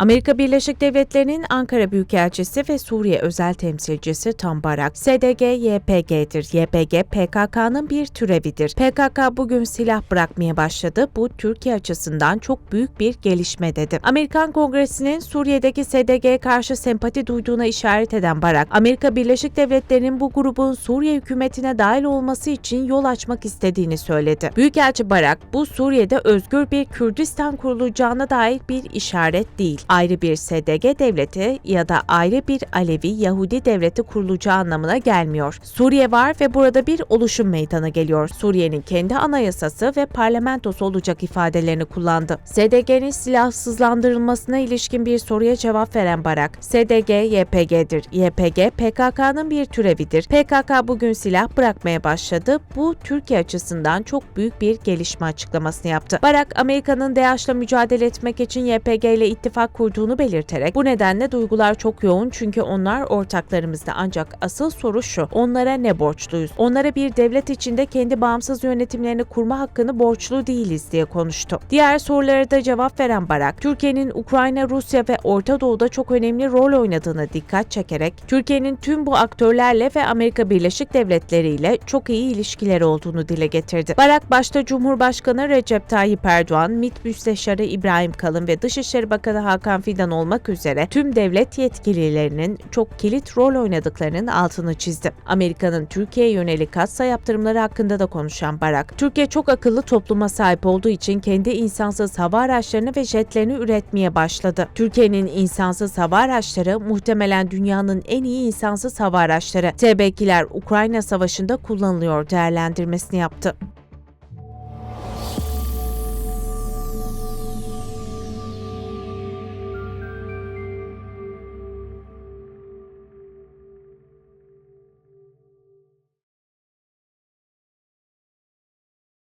Amerika Birleşik Devletleri'nin Ankara Büyükelçisi ve Suriye Özel Temsilcisi Tom Barak, SDG YPG'dir. YPG PKK'nın bir türevidir. PKK bugün silah bırakmaya başladı. Bu Türkiye açısından çok büyük bir gelişme dedi. Amerikan Kongresi'nin Suriye'deki SDG'ye karşı sempati duyduğuna işaret eden Barak, Amerika Birleşik Devletleri'nin bu grubun Suriye hükümetine dahil olması için yol açmak istediğini söyledi. Büyükelçi Barak, bu Suriye'de özgür bir Kürdistan kurulacağına dair bir işaret değil ayrı bir SDG devleti ya da ayrı bir Alevi Yahudi devleti kurulacağı anlamına gelmiyor. Suriye var ve burada bir oluşum meydana geliyor. Suriye'nin kendi anayasası ve parlamentosu olacak ifadelerini kullandı. SDG'nin silahsızlandırılmasına ilişkin bir soruya cevap veren Barak, SDG YPG'dir. YPG PKK'nın bir türevidir. PKK bugün silah bırakmaya başladı. Bu Türkiye açısından çok büyük bir gelişme açıklamasını yaptı. Barak, Amerika'nın DAEŞ'la mücadele etmek için YPG ile ittifak kurduğunu belirterek bu nedenle duygular çok yoğun çünkü onlar ortaklarımızda ancak asıl soru şu onlara ne borçluyuz? Onlara bir devlet içinde kendi bağımsız yönetimlerini kurma hakkını borçlu değiliz diye konuştu. Diğer sorulara da cevap veren Barak, Türkiye'nin Ukrayna, Rusya ve Orta Doğu'da çok önemli rol oynadığına dikkat çekerek Türkiye'nin tüm bu aktörlerle ve Amerika Birleşik Devletleri ile çok iyi ilişkileri olduğunu dile getirdi. Barak başta Cumhurbaşkanı Recep Tayyip Erdoğan, MİT Müsteşarı İbrahim Kalın ve Dışişleri Bakanı Hakan Fidan olmak üzere tüm devlet yetkililerinin çok kilit rol oynadıklarının altını çizdi. Amerika'nın Türkiye'ye yönelik katsa yaptırımları hakkında da konuşan Barak, Türkiye çok akıllı topluma sahip olduğu için kendi insansız hava araçlarını ve jetlerini üretmeye başladı. Türkiye'nin insansız hava araçları muhtemelen dünyanın en iyi insansız hava araçları. TB2'ler Ukrayna Savaşı'nda kullanılıyor değerlendirmesini yaptı.